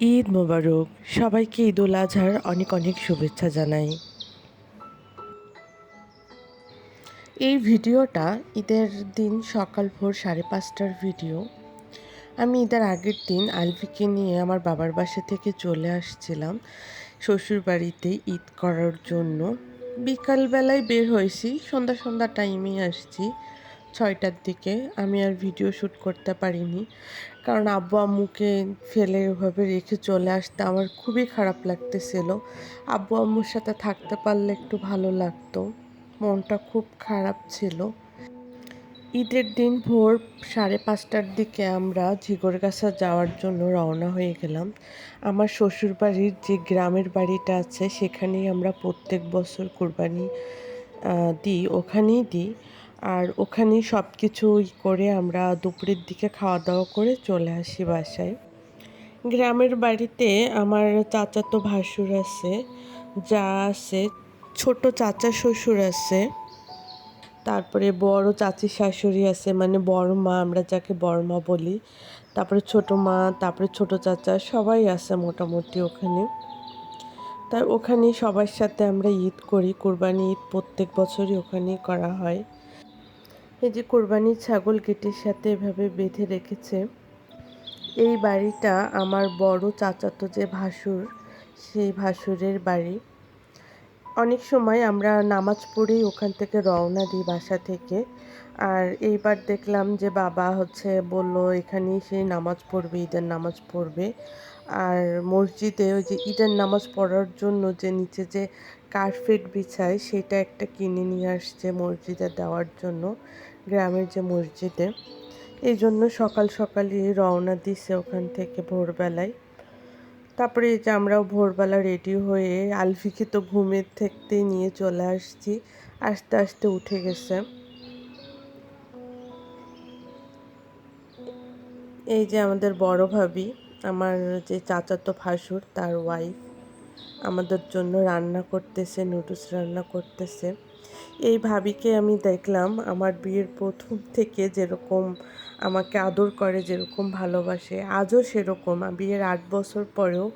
ঈদ মোবারক। সবাইকে ঈদ উল আজহার অনেক অনেক শুভেচ্ছা জানাই। এই ভিডিওটা ঈদের দিন সকাল ভোর সাড়ে পাঁচটার ভিডিও। আমি ঈদের আগের দিন আলভিকে নিয়ে আমার বাবার বাসা থেকে চলে আসছিলাম শ্বশুর বাড়িতে ঈদ করার জন্য। বিকালবেলায় বের হয়েছি, সন্ধ্যা সন্ধ্যা টাইমেই আসছি। ছয়টার দিকে। আমি আর ভিডিও শ্যুট করতে পারিনি। কারণ আব্বু আম্মুকে ফেলে ওভাবে রেখে চলে আসতে আমার খুবই খারাপ লাগতেছিল। আব্বু আম্মুর সাথে থাকতে পারলে একটু ভালো লাগতো। মনটা খুব খারাপ ছিল। ঈদের দিন ভোর সাড়ে পাঁচটার দিকে আমরা ঝিগরগাছা যাওয়ার জন্য রওনা হয়ে গেলাম। আমার শ্বশুরবাড়ির যে গ্রামের বাড়িটা আছে, সেখানেই আমরা প্রত্যেক বছর কোরবানি দিই, ওখানেই দিই। আর ওখানেই সব কিছু করে আমরা দুপুরের দিকে খাওয়া দাওয়া করে চলে আসি বাসায়। গ্রামের বাড়িতে আমার চাচা তো ভাসুর আছে, যা আছে, ছোট চাচা শ্বশুর আছে, তারপরে বড় চাচি শাশুড়ি আছে মানে বড় মা আমরা যাকে বড় মা বলি, তারপরে ছোট মা, তারপরে ছোট চাচা, সবাই আছে মোটামুটি ওখানে। তাই ওখানে সবার সাথে আমরা ঈদ করি, কোরবানি ঈদ প্রত্যেক বছরই ওখানেই করা হয়। এই যে কোরবানির ছাগল গেটের সাথে এভাবে বেঁধে রেখেছে, এই বাড়িটা আমার বড় চাচাতো যে ভাসুর, সেই ভাসুরের বাড়ি। অনেক সময় আমরা নামাজ পড়েই ওখান থেকে রওনা দিই বাসা থেকে, আর এইবার দেখলাম যে বাবা হচ্ছে বলল, এখানেই সেই নামাজ পড়বে, ঈদের নামাজ পড়বে। আর মসজিদে ওই যে ঈদের নামাজ পড়ার জন্য যে নিচে যে কার্পেট বিছায়, সেটা একটা কিনে নিয়ে আসছে মসজিদে দেওয়ার জন্য। গ্রামের যে মসজিদে। এই জন্য সকাল সকালই রওনা দিছে ওখান থেকে ভোরবেলায়। তারপরে এই যে আমরাও ভোরবেলা রেডি হয়ে আলফিকে তো ঘুমের থাকতে নিয়ে চলে আসছি, আস্তে আস্তে উঠে গেছে। এই যে আমাদের বড় ভাবি, আমার যে চাচাতো ভাসুর, তার ওয়াইফ আমাদের জন্য রান্না করতেছে নুডলস রান্না করতেছে। এই ভাবিকে আমি দেখলাম আমার বিয়ের প্রথম থেকে যেরকম আমাকে আদর করে, যেরকম ভালোবাসে, আজও সেরকম। বিয়ের আট বছর পরেও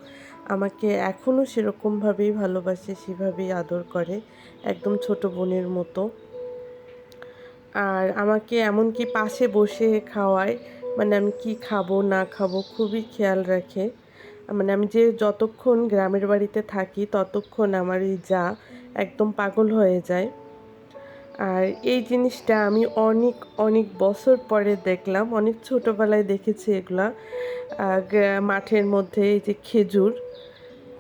আমাকে এখনও সেরকমভাবেই ভালোবাসে, সেভাবেই আদর করে, একদম ছোট বোনের মতো। আর আমাকে এমনকি পাশে বসে খাওয়ায় মানে আমি কি খাব, না খাব খুবই খেয়াল রাখে। মানে আমি যে যতক্ষণ গ্রামের বাড়িতে থাকি, ততক্ষণ আমার এই যা একদম পাগল হয়ে যায়। আর এই জিনিসটা আমি অনেক অনেক বছর পরে দেখলাম, অনেক ছোটোবেলায় দেখেছি এগুলা। মাঠের মধ্যে এই যে খেজুর,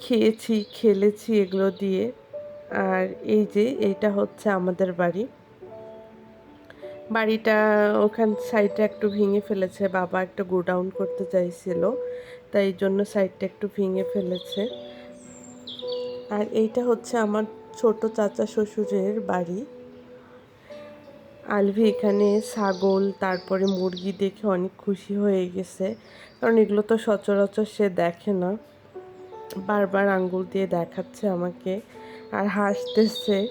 খেয়েছি, খেলেছি এগুলো দিয়ে। আর এই যে এইটা হচ্ছে আমাদের বাড়ি। বাড়িটা ওখান সাইডটা একটু ভেঙে ফেলেছে, বাবা একটা গোডাউন করতে চাইছিল, তাই জন্য সাইডটা একটু ভেঙে ফেলেছে। আর এইটা হচ্ছে আমার ছোট চাচা শ্বশুরের বাড়ি। আলভি এখানে ছাগল, তারপরে মুরগি দেখে অনেক খুশি হয়ে গেছে। কারণ এগুলো তো সচরাচর সে দেখে না। বারবার আঙ্গুল দিয়ে দেখাচ্ছে আমাকে আর হাসতেছে।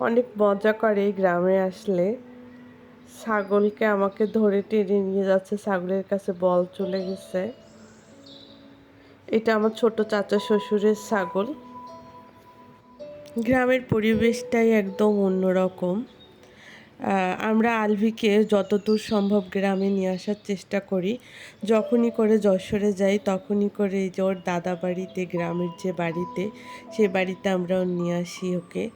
অনেক মজা করে গ্রামে আসলে। ছাগলকে আমাকে ধরে টেনে নিয়ে যাচ্ছে, ছাগলের কাছে বল চলে গেছে। এটা আমার ছোট চাচা শ্বশুরের ছাগল। গ্রামের পরিবেশটাই একদম অন্যরকম। আমরা আলভিকে যতদূর সম্ভব গ্রামে নিয়ে আসার চেষ্টা করি। যখনই করে যশোরে যাই, তখনই করে এই যে ওর দাদা বাড়িতে, গ্রামের যে বাড়িতে, সে বাড়িতে আমরাও নিয়ে আসি ওকে।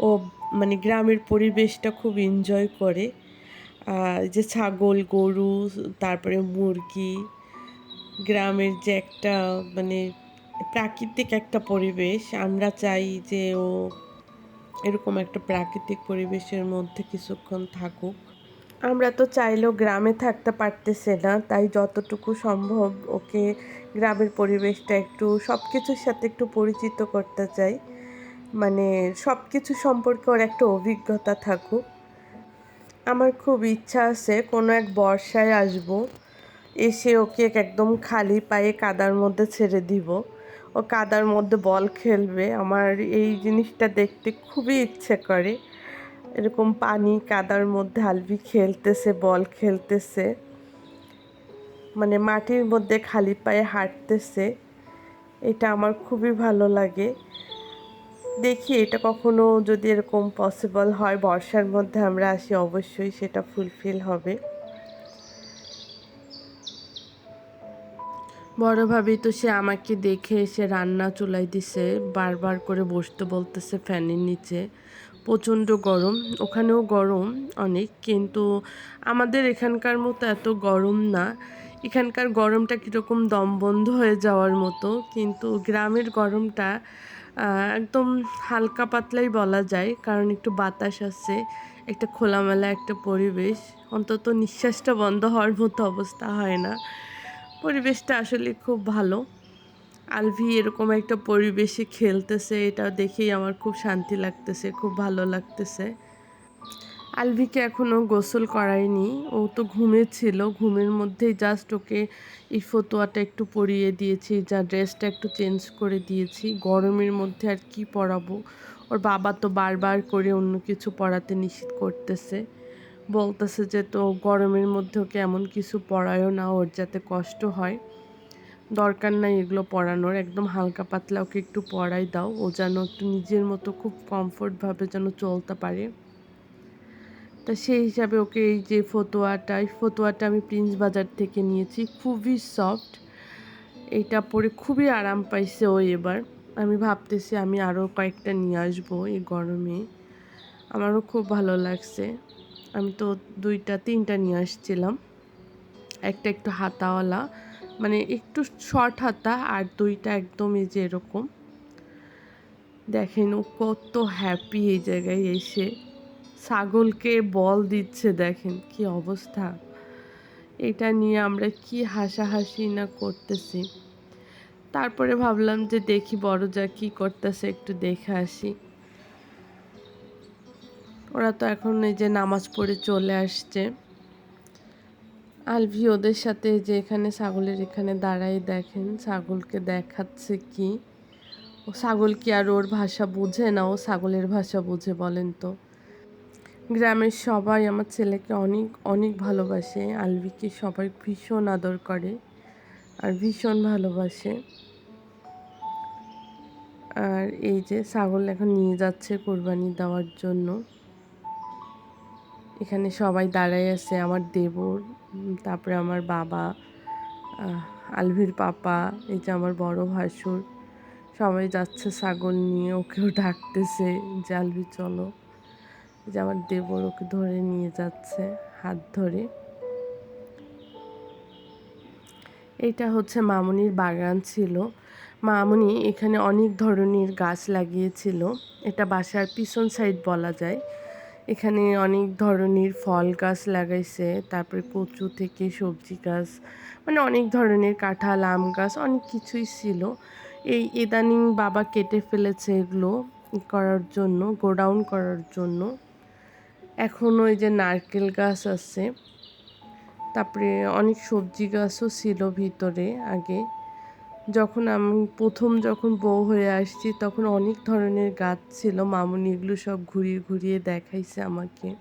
ও মানে গ্রামের পরিবেশটা খুব এনজয় করে। যে ছাগল, গরু, তারপরে মুরগি, গ্রামের যে একটা মানে প্রাকৃতিক একটা পরিবেশ। আমরা চাই যে ও এরকম একটা প্রাকৃতিক পরিবেশের মধ্যে কিছুক্ষণ থাকুক। আমরা তো চাইলেও গ্রামে থাকতে পারতেছে না, তাই যতটুকু সম্ভব ওকে গ্রামের পরিবেশটা একটু সব কিছুর সাথে একটু পরিচিত করতে চাই। মানে সব কিছু সম্পর্কে ওর একটা অভিজ্ঞতা থাকুক। আমার খুব ইচ্ছা আছে কোনো এক বর্ষায় আসব, এসে ওকে একদম খালি পায়ে কাদার মধ্যে ছেড়ে দিব। ও কাদার মধ্যে বল খেলবে। আমার এই জিনিসটা দেখতে খুবই ইচ্ছে করে। এরকম পানি কাদার মধ্যে আলবি খেলতেছে, বল খেলতেছে। মানে মাটির মধ্যে খালি পায়ে হাঁটতেছে। এটা আমার খুবই ভালো লাগে। দেখি এটা কখনো যদি এরকম পসিবল হয়, বর্ষার মধ্যে আমরা আসি, অবশ্যই সেটা ফুলফিল হবে। বড় ভাবি তো সে আমাকে দেখে এসে রান্না চুলাই দিছে বারবার করে বসতে বলতেছে ফ্যানের নিচে। প্রচণ্ড গরম, ওখানেও গরম অনেক, কিন্তু আমাদের এখানকার মতো এত গরম না। এখানকার গরমটা কীরকম দম বন্ধ হয়ে যাওয়ার মতো, কিন্তু গ্রামের গরমটা একদম হালকা পাতলাই বলা যায়, কারণ একটু বাতাস আছে, একটা খোলামেলা একটা পরিবেশ, অন্তত নিঃশ্বাসটা বন্ধ হওয়ার মতো অবস্থা হয় না। পরিবেশটা আসলে খুব ভালো। আলভি এরকম একটা পরিবেশে খেলতেছে, এটা দেখেই আমার খুব শান্তি লাগতেছে, খুব ভালো লাগতেছে। আলভিকে এখনও গোসল করায়নি, ও তো ঘুমেছিল, ঘুমের মধ্যেই জাস্ট ওকে এই ফতোয়াটা একটু পরিয়ে দিয়েছি, যা ড্রেসটা একটু চেঞ্জ করে দিয়েছি। গরমের মধ্যে আর কি পরাবো? ওর বাবা তো বারবার করে অন্য কিছু পড়াতে নিষেধ করতেছে। বলতেছে যে, তো গরমের মধ্যে ওকে এমন কিছু পড়ায়ও না? ওর যাতে কষ্ট হয়? দরকার নাই এগুলো পড়ানোর, একদম হালকা পাতলা ওকে একটু পড়াই দাও। ও যেন একটু নিজের মতো খুব কমফোর্টভাবে যেন চলতে পারে। তা সেই হিসাবে ওকে এই যে ফতোয়াটা, এই ফতোয়াটা আমি প্রিন্স বাজার থেকে নিয়েছি। খুবই সফট। এটা পরে খুবই আরাম পাইছে ও এবার। আমি ভাবতেছি আমি আরও কয়েকটা নিয়ে আসব এই গরমে। আমারও খুব ভালো লাগছে। আমি তো দুইটা, তিনটা নিয়ে আসছিলাম। একটা একটু হাতাওয়ালা মানে একটু শর্ট হাতা আর দুইটা একদমই যে এরকম। দেখেন ও কত হ্যাপি এই জায়গায় এসে। ছাগলকে বল দিচ্ছে, দেখেন কি অবস্থা। এটা নিয়ে আমরা কি হাসাহাসি না করতেছি। তারপরে ভাবলাম যে দেখি বড় যা কি করতেছে, একটু দেখে আসি। ওরা তো এখন এই যে নামাজ পড়ে চলে আসছে। আলভি ওদের সাথে যে এখানে ছাগলের এখানে দাঁড়াই দেখেন, ছাগলকে দেখাচ্ছে কি? ও ছাগল কি আর ওর ভাষা বুঝে না? ও ছাগলের ভাষা বুঝে বলেন তো। গ্রামের সবাই আমার ছেলেকে অনেক অনেক ভালোবাসে। আলভিকে সবাই ভীষণ আদর করে আর ভীষণ ভালোবাসে। আর এই যে ছাগল এখন নিয়ে যাচ্ছে কোরবানি দেওয়ার জন্য। এখানে সবাই দাঁড়াই আছে, আমার দেবর তারপরে আমার বাবা আলভির পাপা, এই যে আমার বড় ভাসুর, সবাই যাচ্ছে ছাগল নিয়ে, ওকেও ডাকতেছে যে, আলভি, চলো। যে আমার দেবর ওকে ধরে নিয়ে যাচ্ছে, হাত ধরে। এটা হচ্ছে মামনির বাগান ছিল। মামনি এখানে অনেক ধরনের গাছ লাগিয়েছিল। এটা বাসার পিছন সাইড বলা যায়। এখানে অনেক ধরনের ফল গাছ লাগাইছে, তারপরে কচু থেকে সবজি গাছ মানে অনেক ধরনের কাঁঠাল, আম গাছ, অনেক কিছুই ছিল। এই ইদানিং বাবা কেটে ফেলেছে এগুলো করার জন্য, গোডাউন করার জন্য। এখনও এই যে নারকেল গাছ আছে, তারপরে অনেক সবজি গাছও ছিল ভিতরে আগে। যখন আমি প্রথম যখন বউ হয়ে আসছি, তখন অনেক ধরনের গাছ ছিল। মামুনি এগুলো সব ঘুরিয়ে ঘুরিয়ে দেখাইছে আমাকে।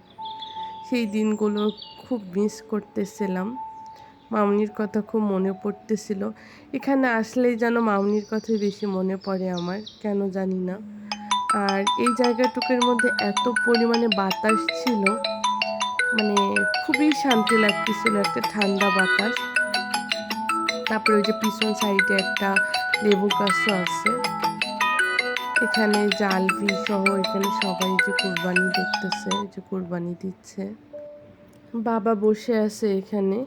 সেই দিনগুলো খুব মিস করতেছিলাম। মামুনির কথা খুব মনে পড়তেছিল। এখানে আসলেই যেন মামুনির কথাই বেশি মনে পড়ে আমার, কেন জানি না। আর এই জায়গাটুকের মধ্যে এত পরিমাণে বাতাস ছিল মানে খুবই শান্তি লাগতেছিল, একটা ঠান্ডা বাতাস। তারপরে ওই যে পিছন সাইডে একটা লেবু গাছও আছে। এখানে জালবি সহ এখানে সবাই যে কোরবানি দেখতেছে যে কোরবানি দিচ্ছে। বাবা বসে আছে এখানে।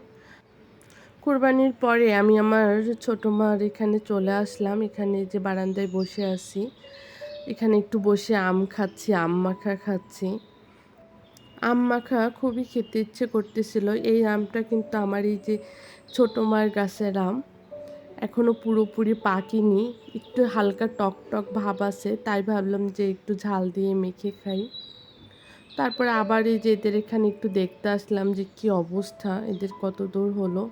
কোরবানির পরে আমি আমার ছোটো মার এখানে চলে আসলাম। এখানে যে বারান্দায় বসে আছি। এখানে একটু বসে আম খাচ্ছি, আম মাখা খাচ্ছি। আম মাখা খুবই খেতে ইচ্ছে করতেছিল। এই আমটা কিন্তু আমার এই যে ছোটো মার গাছের আম এখনও পুরোপুরি পাকিনি, একটু হালকা টক টক ভাব আছে, তাই ভাবলাম যে একটু ঝাল দিয়ে মেখে খাই। তারপরে আবার এই যে এদের এখানে একটু দেখতে আসলাম যে কি অবস্থা, এদের কত দূর হলো।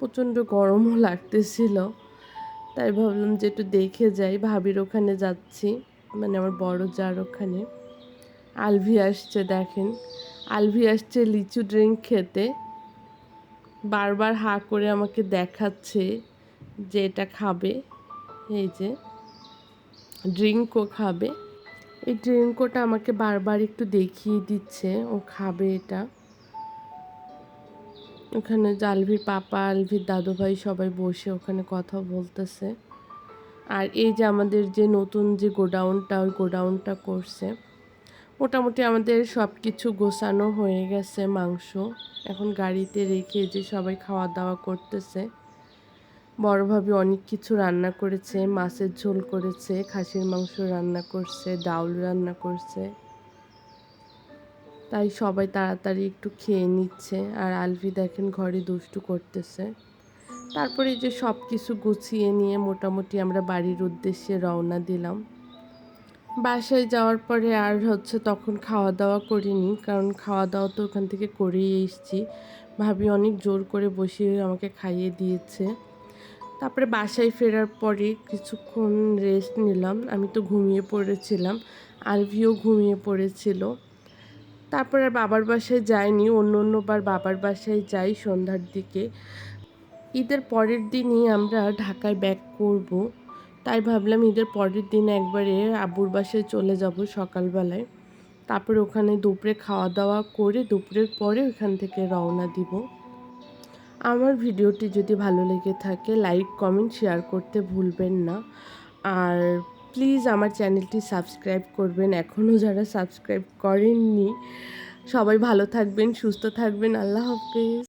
প্রচণ্ড গরমও লাগতেছিল, তাই ভাবলাম যে একটু দেখে যাই, ভাবির ওখানে যাচ্ছি মানে আমার বড় যার ওখানে। আলভি আসছে, দেখেন। আলভি আসছে লিচু ড্রিঙ্ক খেতে। বারবার হা করে আমাকে দেখাচ্ছে যে এটা খাবে। এই যে, ড্রিঙ্কও খাবে। এই ড্রিঙ্কটা আমাকে বারবার একটু দেখিয়ে দিচ্ছে, ও খাবে এটা। ওখানে জালভির পাপা, আলভির দাদু ভাই সবাই বসে ওখানে কথা বলতেছে। আর এই যে আমাদের যে নতুন যে গোডাউনটা, ওই গোডাউনটা করছে। মোটামুটি আমাদের সব কিছু গোছানো হয়ে গেছে, মাংস। এখন গাড়িতে রেখে যে সবাই খাওয়া দাওয়া করতেছে বড়ভাবে অনেক কিছু রান্না করেছে, মাছের ঝোল করেছে, খাসির মাংস রান্না করছে, ডাউল রান্না করছে। তাই সবাই তাড়াতাড়ি একটু খেয়ে নিচ্ছে, আর আলভি দেখেন ঘরে দুষ্টু করতেছে। তারপরে যে সব কিছু গুছিয়ে নিয়ে মোটামুটি আমরা বাড়ির উদ্দেশ্যে রওনা দিলাম। বাসায় যাওয়ার পরে আর হচ্ছে তখন খাওয়া দাওয়া করিনি। কারণ খাওয়া দাওয়া তো ওখান থেকে করেই এসেছি। ভাবি অনেক জোর করে বসিয়ে আমাকে খাইয়ে দিয়েছে। তারপরে বাসায় ফেরার পরে কিছুক্ষণ রেস্ট নিলাম। আমি তো ঘুমিয়ে পড়েছিলাম। আলভিও ঘুমিয়ে পড়েছিল। তারপরে বাবার বাসায় যাইনি। অন্য অন্যবার বাবার বাসায় যাই সন্ধ্যার দিকে। ঈদের পরের দিনই আমরা ঢাকায় ব্যাক করব। তাই ভাবলাম ঈদের পরের দিন একবারে আব্বুর বাসায় চলে যাব সকালবেলায়। তারপরে ওখানে দুপুরে খাওয়া দাওয়া করে দুপুরের পরে ওখান থেকে রওনা দিব। আমার ভিডিওটি যদি ভালো লেগে থাকে লাইক কমেন্ট শেয়ার করতে ভুলবেন না। আর প্লিজ আমার চ্যানেলটি সাবস্ক্রাইব করবেন। এখনও যারা সাবস্ক্রাইব করেননি, সবাই ভালো থাকবেন, সুস্থ থাকবেন। আল্লাহ হাফিজ।